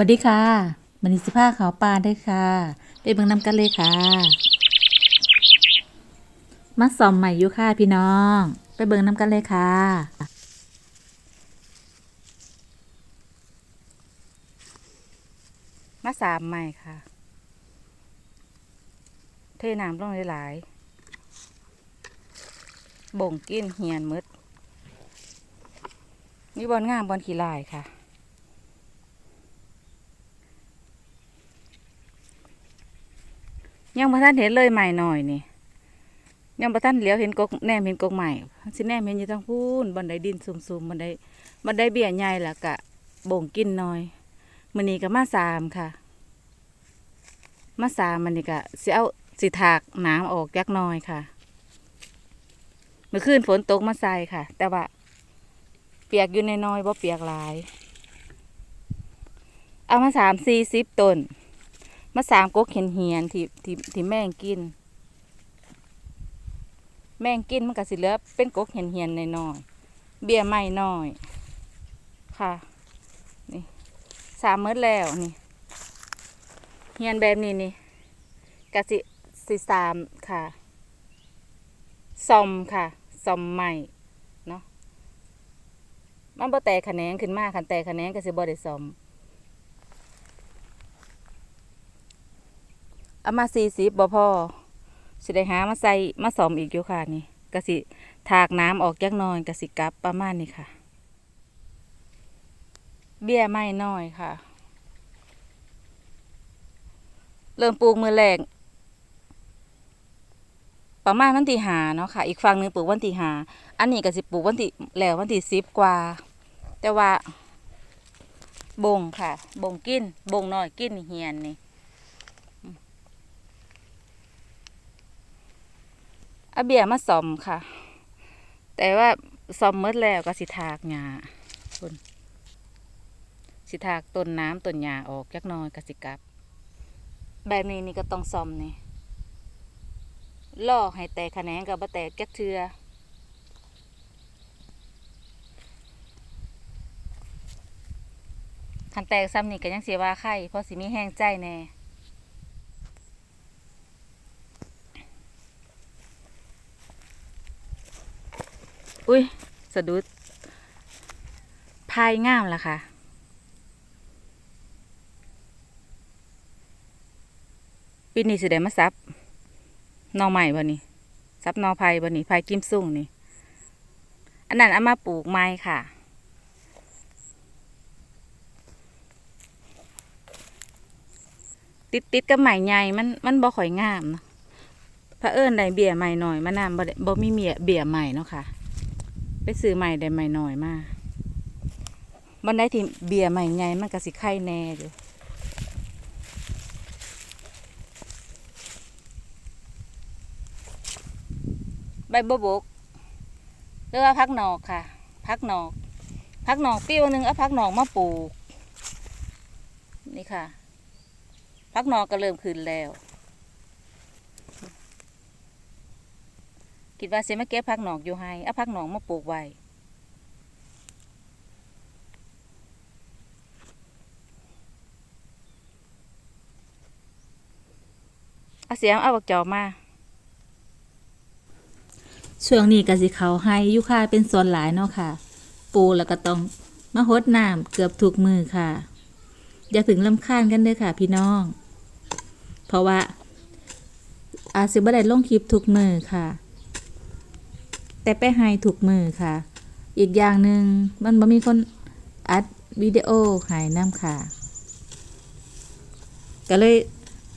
วัสดีค่ะมันนิสิผ้าขาวปลาได้ค่ะ ไปเบิ่งนำกันเลยค่ะมาสอมใหม่อยู่ค่ะพี่น้อง ไปเบิ่งนำกันเลยค่ะมาสามใหม่ค่ะ เทน้ำลงหลายๆบ่งกินเหียนมืดนี่บอลง่ามบอลขี้ลายค่ะ ยังบ่ท่านเห็นเลยใหม่หน่อยนี่ยังบ่ท่านเหลียวเห็นกกแนมเห็นกกใหม่สิแนมเห็นอยู่ทางพูนบันไดดินซุมๆบันไดบันไดเบี้ยใหญ่แล้วกะบ่งกินหน่อยมื้อนี้ก็มาสามค่ะ มาสามมันนี่ก็สิเอาสิถากน้ำออกจักหน่อยค่ะเมื่อคืนฝนตกมาใส่ค่ะ แต่ว่าเปียกอยู่ในน้อยๆบ่เปียกหลาย เอามาสามสี่สิบต้น มาสามกกเห็นเหียนที่ที่ที่แม่งกิน แม่งกินมันก็สิเหลือเป็นกกเห็นเหียนๆน้อยเบี้ยไม้น้อย ค่ะ นี่สามมื้อแล้วนี่เฮียนแบบนี้นี่กะสิสิสามค่ะซอมค่ะซอมใหม่เนาะมันบ่แตกแขนงขึ้นมาคันแตกแขนงก็สิบ่ได้ซอม เอามาสี่สิบบ่พอสิได้หามาใส่มาซอมอีกอยู่ค่ะนี่กะสิถากน้ำออกจักนอยกะสิกลับประมาณนี้ค่ะ เบี้ยไม้น้อยค่ะ เริ่มปลูกมือแรกประมาณวันที่หาเนาะค่ะ อีกฝั่งหนึ่งปลูกวันที่หาอันนี้ก็สิปลูกวันที่แล้ววันที่สิบกว่า แต่ว่า บงค่ะ บงกิน บงน้อยกินเฮียนนี่อืม เอาเบียมาสอมค่ะ แต่ว่าสอมเมื่อแล้วก็สิถากหญ้าคุณสิถากต้นน้ำต้นหญ้าออกจักน้อยก็สิกลับ แบบนี้นี่ก็ต้องซ่อมนี่ล่อให้แตกแขนงกับบ่แตกแก๊กเทือคันแตกซ้ำนี่ก็ยังเสียว่าไข่เพราะสิมีแห้งใจแน่ อุ้ยสะดุดพายงามละค่ะ ปีนี้สิได้มาซับนอใหม่บ่นี่ซับนอไผ่บ่นี่ไผ่กิมซุ่งนี่ อันนั้นเอามาปลูกไม้ค่ะติดติดกับใหม่ใหญ่มันมันบ่ค่อยงามเนาะพระเอิญได้เบี้ยใหม่หน่อยมานำบ่บ่มีเบี้ยเบี้ยใหม่เนาะค่ะ ไปซื้อใหม่ได้ใหม่หน่อยมาบันไดที่เบี้ยใหม่ใหญ่มันก็สิไข่แน่อยู่ใบบัวบกหรือว่าพักหนอกค่ะ พักหนอก พักหนอกปิ้วหนึ่งเอาพักหนอกมาปลูก นี่ค่ะ พักหนอกก็เริ่มขึ้นแล้ว คิดว่าเสียมาเก็บพักหนอกอยู่ให้เอาพักหนอกมาปลูกไว้เอาเสียมเอาบักจอมาช่วงนี้ก็สิเขาให้ยู่ค่ะเป็นส่วนหลายเนาะค่ะ ปูแล้วก็ต้องมาหดน้ำเกือบทุกมือค่ะ อย่าถึงลำคาญกันเด้อค่ะ พี่น้อง เพราะว่าอาจสิบได้ลงคลิปทุกมือค่ะ แต่ไปให้ทุกมือค่ะ อีกอย่างหนึ่งมันบ่มีคนอัดวิดีโอหายน้ำค่ะ ก็เลย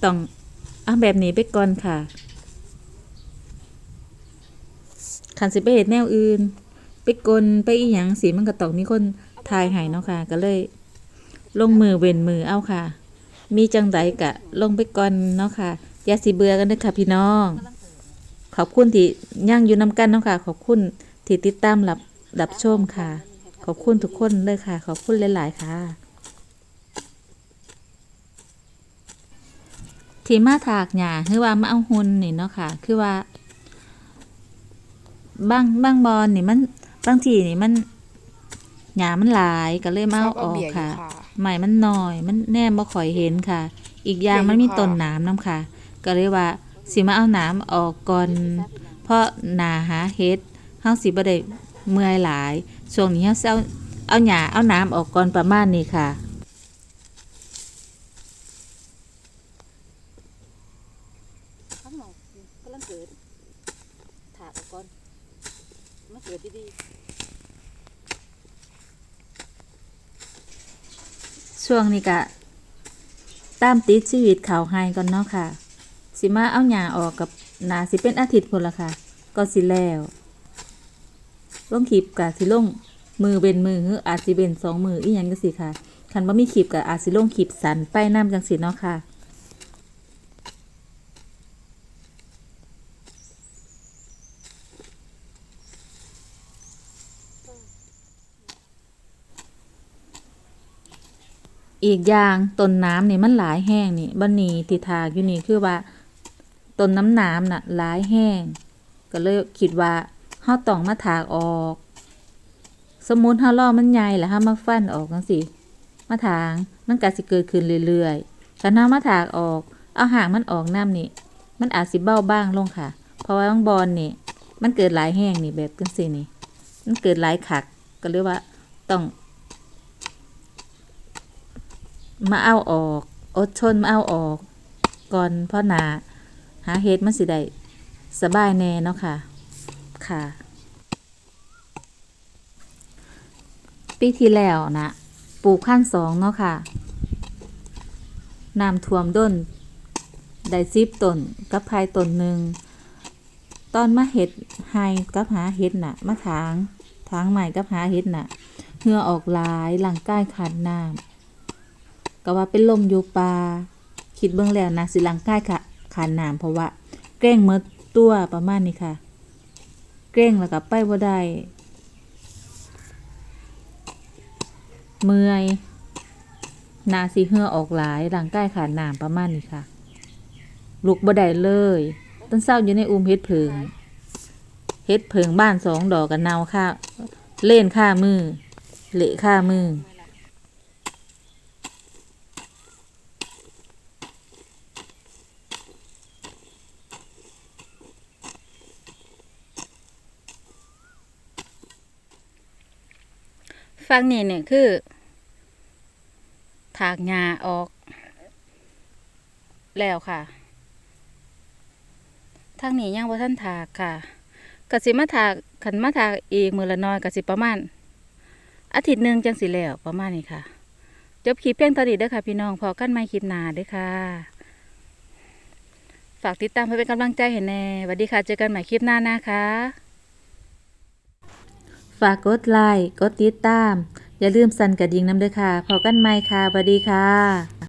ต้องเอาแบบนี้ไปก่อนค่ะคันสิไปเฮ็ดแนวอื่น ไปกลไปอีหยังสิมันก็ต้องมีคนทายให้เนาะค่ะ ก็เลย ลงมือเว้นมือเอาค่ะ มีจังไดกะ ลงไปก่อนเนาะค่ะอย่าสิเบื่อกันเด้อค่ะพี่น้อง ขอบคุณที่ย่างอยู่นำกันเนาะค่ะ ขอบคุณที่ติดตามรับรับชมค่ะ ขอบคุณทุกคนเลยค่ะ ขอบคุณหลาย ๆ ค่ะ ที่มาถากหญ้าคือว่ามาเอาหุ่นนี่เนาะค่ะ คือว่าบางบางบอลนี่มันบางทีนี่มันหยามันหลายก็เลยมาเอาออกค่ะค่ะใหม่มันน้อย มันแนมบ่ค่อยเห็นค่ะ อีกอย่างมันมีต้นน้ำนํค่ะ ก็เลยว่า สิมาเอาน้ำออกก่อน เพราะหนาหาเฮ็ดเฮาสิบ่ได้เมื่อยหลายช่วงนี้เฮาสิเอาเอาหญ้าเอาน้ำออกก่อนประมาณนี้ค่ะข้างนอกกำลังเกิดถาดออกก่อนมาเกิดดีช่วงนี้ก็ตามติดชีวิตเขาให้ก่อนเนาะค่ะ สิมาเอาหญ้าออกกับนาสิเป็นอาทิตย์พุ่นละค่ะ ก็สิแล้วลงคลิปกะสิลงมือเป็นมือหรืออาจสิเป็นสองมืออีหยังก็สิค่ะคันบ่มีคลิปกะอาจสิลงคลิปสันไปน้ำจังสิเนาะค่ะอีกอย่างต้นน้ำนี่มันหลายแห้งนี่บันนี้ที่ทากอยู่นี่คือว่า ต้นน้ำน้ำน่ะหลายแห้ง ก็เลยคิดว่าเฮาต้องมาถากออก สมมุติเฮาล่อมันใหญ่แล้วเฮามาฟันออกจังซี่มาถางมันก็สิเกิดขึ้นเรื่อยๆคันเฮามาถากออก เอาหางมันออกน้ำนี่ มันอาจสิเบ้าบ้างลงค่ะ เพราะว่าบางบอนนี่ มันเกิดหลายแห้งนี่แบบจังซี่นี่ มันเกิดหลายขักก็เลยกว่าต้องมาเอาออก อดทนมาเอาออก ก่อนพราะหนา หาเฮ็ดมันสิได้สบายแน่เนาะค่ะ ค่ะ ปีที่แล้วนะปลูกขั้นสองเนาะค่ะน้ำท่วมด้นได้ซิบต้นกับพายต้นหนึ่งตอนมาเห็ดไฮกับหาเห็ดน่ะมาถางถางใหม่กับหาเห็ดน่ะเหงื่อออกหลายหลังกายขาดน้ำก็ว่าเป็นลมอยู่ปลาคิดเบื้องแล้วนะสิหลังใกล้ค่ะ ขานน้ำเพราะว่าเกรงเมดตัวประมาณนี้ค่ะ เกรงแล้วก็ไปบ่ได้เมื่อยนาสิเหือออกหลายหลังใกล้ขานน้ำประมาณนี้ค่ะ ลุกบ่ได้เลย ต้นเศร้าอยู่ในอุ้มเฮ็ดเพิงเฮ็ดเพิงบ้านสองดอกกันเนาค่ะ เล่นค่ามือ เละค่ามือ ฟังนี่เนี่ยคือ ถากหญ้าออก แล้วค่ะทางนี้ยังบ่ทันถากค่ะกสิมาถากขันมาถากอีกมือละน้อยกสิประมาณ อาทิตย์หนึ่งจังสิแล้วประมาณนี้ค่ะจบคลิปเพียงเท่านี้เด้อค่ะ พี่น้องพอกันใหม่คลิปหน้าเด้อค่ะ ฝากติดตามเพื่อเป็นกำลังใจให้แน่สวัสดีค่ะ เจอกันใหม่คลิปหน้านะคะ ฝากกดไลค์ กดติดตาม อย่าลืมสั่นกระดิ่งน้ำเด้อค่ะ พอกันไหมค่ะสวัสดีค่ะ